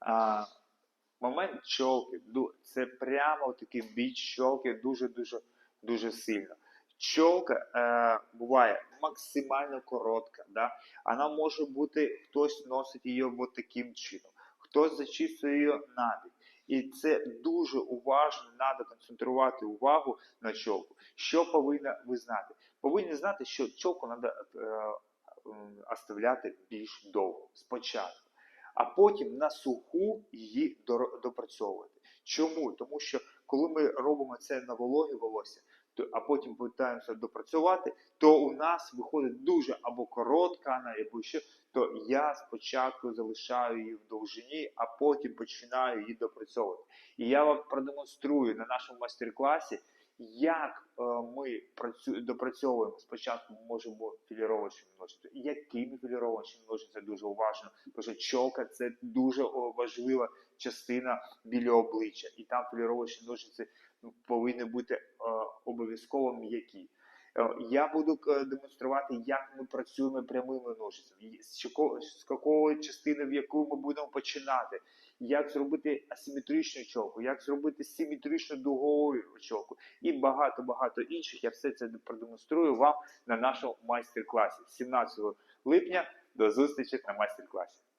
А, момент чолки. Це прямо такий бій чолки дуже-дуже дуже сильно. Чолка е, буває максимально коротка. Да? Вона може бути, хтось носить її от таким чином, хтось зачісує її набік. І це дуже уважно, треба концентрувати увагу на чолку. Що повинні ви знати? Повинні знати, що чолку треба е, оставляти більш довго спочатку, а потім на суху її допрацьовувати. Чому? Тому що коли ми робимо це на вологі волосся, то, а потім питаємося допрацювати, то у нас виходить дуже або коротка, або ще, то я спочатку залишаю її в довжині, а потім починаю її допрацьовувати. І я вам продемонструю на нашому майстер-класі, як е, ми допрацьовуємо. Спочатку можемо філіровочними ножицями. Якими філіровочними ножицями дуже уважно, тому що чолка це дуже важлива частина біля обличчя, і там філіровочні ножиці ну, повинні бути е, обов'язково м'які. Е, Я буду демонструвати, як ми працюємо прямими ножицями, з якої частини, в яку ми будемо починати, як зробити асиметричну чоку, як зробити симетричну дугову чоку і багато-багато інших. Я все це продемонструю вам на нашому майстер-класі 17 липня. До зустрічі на майстер-класі.